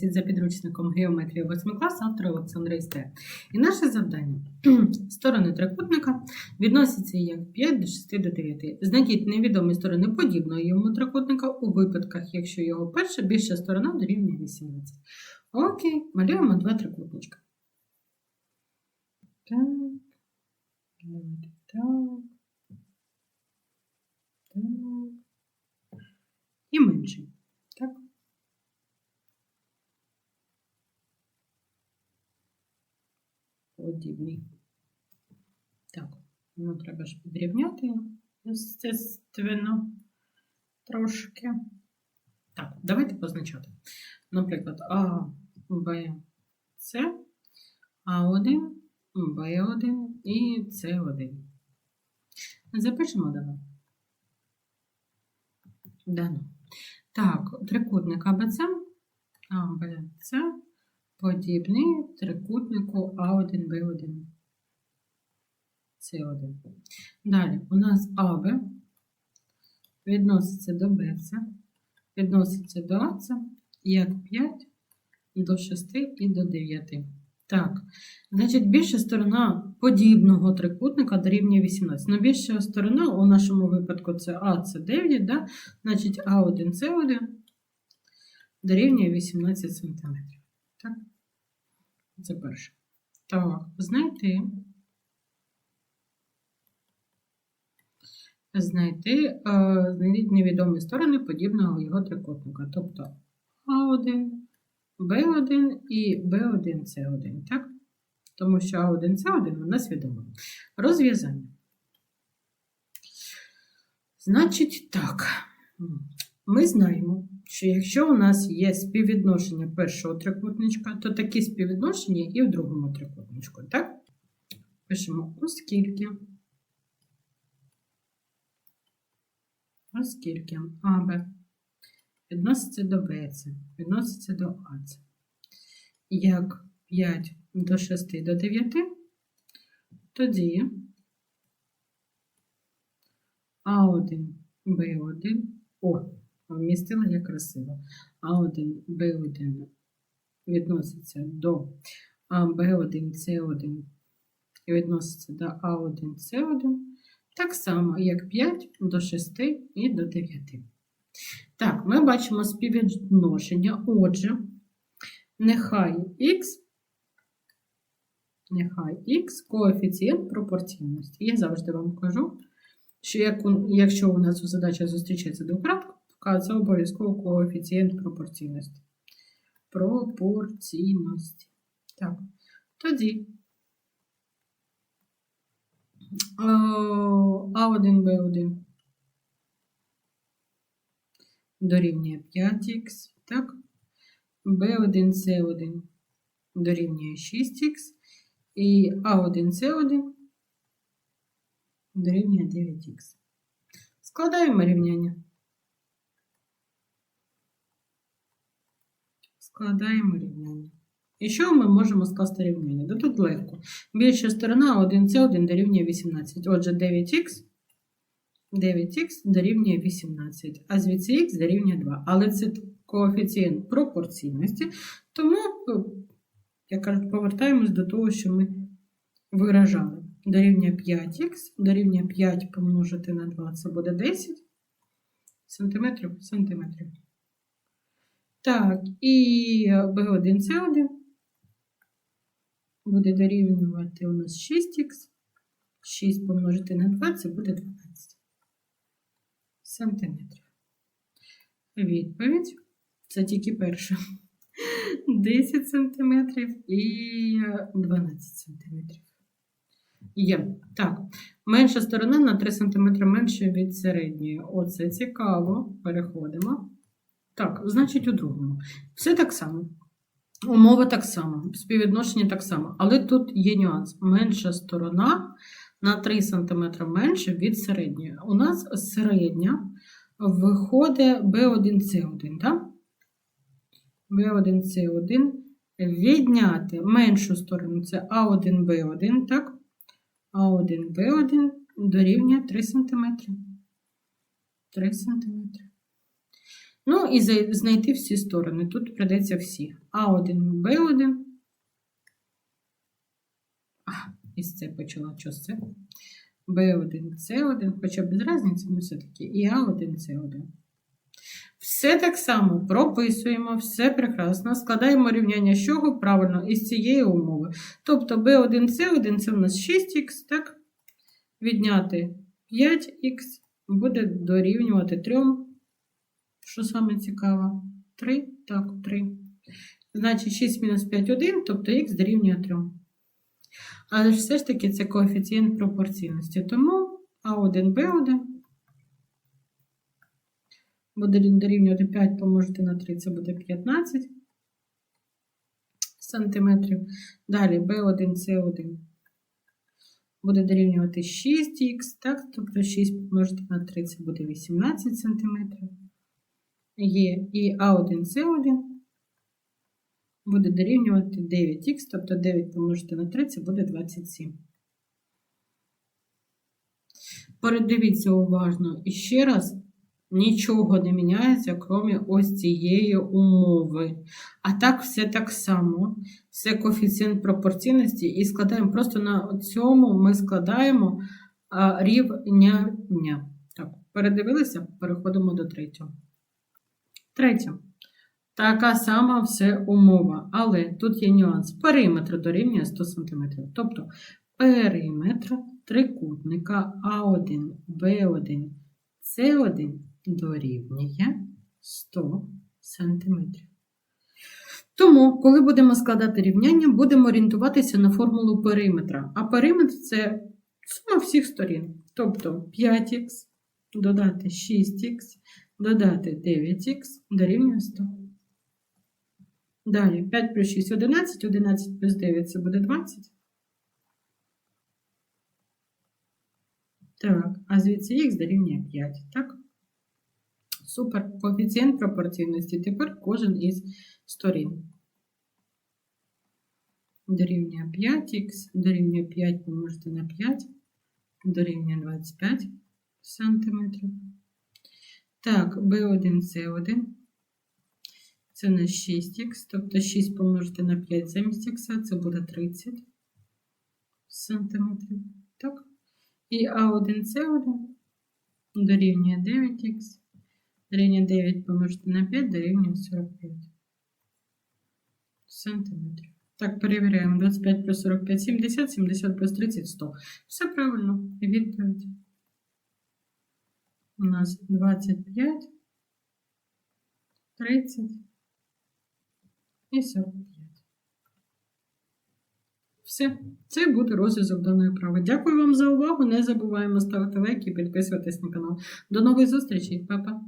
10 за підручником геометрія 8 класу автора Олександра Істе. І наше завдання сторони трикутника відносяться як 5 до 6 до 9. Знайдіть невідомі сторони подібного йому трикутника у випадках, якщо його перша більша сторона дорівнює 18. Окей, малюємо два трикутничка. Так. Давайте так. Так. І менший. Так. Подібний. Так, ну треба ж підрівняти, естественно, трошки. Так, давайте позначати. Наприклад, А, Б, С, А1, Б1 і С1. Запишемо давай. Дано. Так, трикутник АБЦ, АБЦ подібний трикутнику А1, Б1. С1. Далі у нас АБ відноситься до БЦ, відноситься до АЦ як 5 до 6 і до 9. Так, значить, більша сторона подібного трикутника дорівнює 18. Ну, більша сторона у нашому випадку це А, це 9, да? значить А1, С1 дорівнює 18 см. Так, це перше. Так, знайти. Знайти, е, знайдіть невідомі сторони подібного його трикутника. Тобто А1, Б1 і Б1, С1, так? Тому що А1, С1 у нас відомо. Розв'язання. Значить, так. Ми знаємо, що якщо у нас є співвідношення першого трикутничка, то такі співвідношення і в другому трикутничку, так? Пишемо, оскільки. Оскільки АБ відноситься до БЦ, відноситься до АЦ. Як 5 до 6 до 9, тоді А1, Б1, о, вмістила я красиво. А1, Б1 відноситься до АБ1, С1 і відноситься до А1, С1. Так само, як 5 до 6 і до 9. Так, ми бачимо співвідношення. Отже, нехай х, нехай х коефіцієнт пропорційності. Я завжди вам кажу, що як якщо у нас у задачі зустрічається двокрапка, це обов'язково коефіцієнт пропорційності. Пропорційності. Так, тоді е, А1, Б1 дорівнює 5х, так? B1, C1 дорівнює 6х і А1, С1 дорівнює 9х. Складаємо рівняння. Складаємо рівняння. І що ми можемо скласти рівняння? Да тут легко. Більша сторона 1С1 дорівнює 18. Отже, 9х 9х дорівнює 18, а звідси х дорівнює 2. Але це коефіцієнт пропорційності, тому, е, як кажуть, повертаємось до того, що ми виражали. Дорівнює 5х, дорівнює 5 помножити на 2, це буде 10 сантиметрів, сантиметрів. Так, і b1 c 1 буде дорівнювати у нас 6х. 6 помножити на 2, це буде 12 сантиметрів. Відповідь це тільки перша. 10 сантиметрів і 12 сантиметрів. Є. Так, менша сторона на 3 см менше від середньої. Оце цікаво. Переходимо. Так, значить, у другому. Все так само. Умова так само, співвідношення так само. Але тут є нюанс. Менша сторона на 3 см менше від середньої. У нас середня виходить B1C1, так? B1C1 відняти меншу сторону це А1Б1, так? А1Б1 дорівнює 3 см. 3 см. Ну і знайти всі сторони. Тут придеться всі. А1, Б1. А, із це почала. Що це? Б1, С1, хоча без різниці, але все-таки і А1, С1. Все так само прописуємо, все прекрасно. Складаємо рівняння з чого? Правильно, із цієї умови. Тобто B1, C1 це у нас 6х, так? Відняти 5х буде дорівнювати 3. Що саме цікаво? 3, так, 3. Значить, 6 мінус 5 1, тобто х дорівнює 3. Але ж все ж таки це коефіцієнт пропорційності. Тому А1, Б1 буде дорівнювати 5 помножити на 3, це буде 15 сантиметрів. Далі B1, C1 буде дорівнювати 6х, так? Тобто 6 помножити на 3, це буде 18 сантиметрів. Є і А1, С1 буде дорівнювати 9х, тобто 9 помножити на 3, це буде 27. Передивіться уважно і ще раз. Нічого не міняється, крім ось цієї умови. А так, все так само. Все коефіцієнт пропорційності. І складаємо просто на цьому ми складаємо рівняння. Так, передивилися? Переходимо до третього. Третє. Така сама все умова. Але тут є нюанс. Периметр дорівнює 100 см. Тобто периметр трикутника А1, Б1, С1 дорівнює 100 см. Тому, коли будемо складати рівняння, будемо орієнтуватися на формулу периметра. А периметр це сума всіх сторін. Тобто 5х додати 6х, додати 9х дорівнює 100. Далі 5 плюс 6 11, 11 плюс 9 це буде 20. Так, а звідси х дорівнює 5, так? Супер. Коефіцієнт пропорційності. Тепер кожен із сторін. Дорівнює 5х, дорівнює 5 помножити на 5, дорівнює 25 сантиметрів. Так, B1, C1. Це у нас 6х, тобто 6 помножити на 5 замість х, це буде 30 сантиметрів. Так? І А1, С1 дорівнює 9х. Дорівнює 9 помножити на 5 дорівнює 45 сантиметрів. Так, перевіряємо. 25 плюс 45 – 70, 70 плюс 30 – 100. Все правильно. Відповідь. У нас 25, 30 і 45. Все, це буде розв'язок даної прави. Дякую вам за увагу. Не забуваємо ставити лайки і підписуватись на канал. До нових зустрічей, Па-па!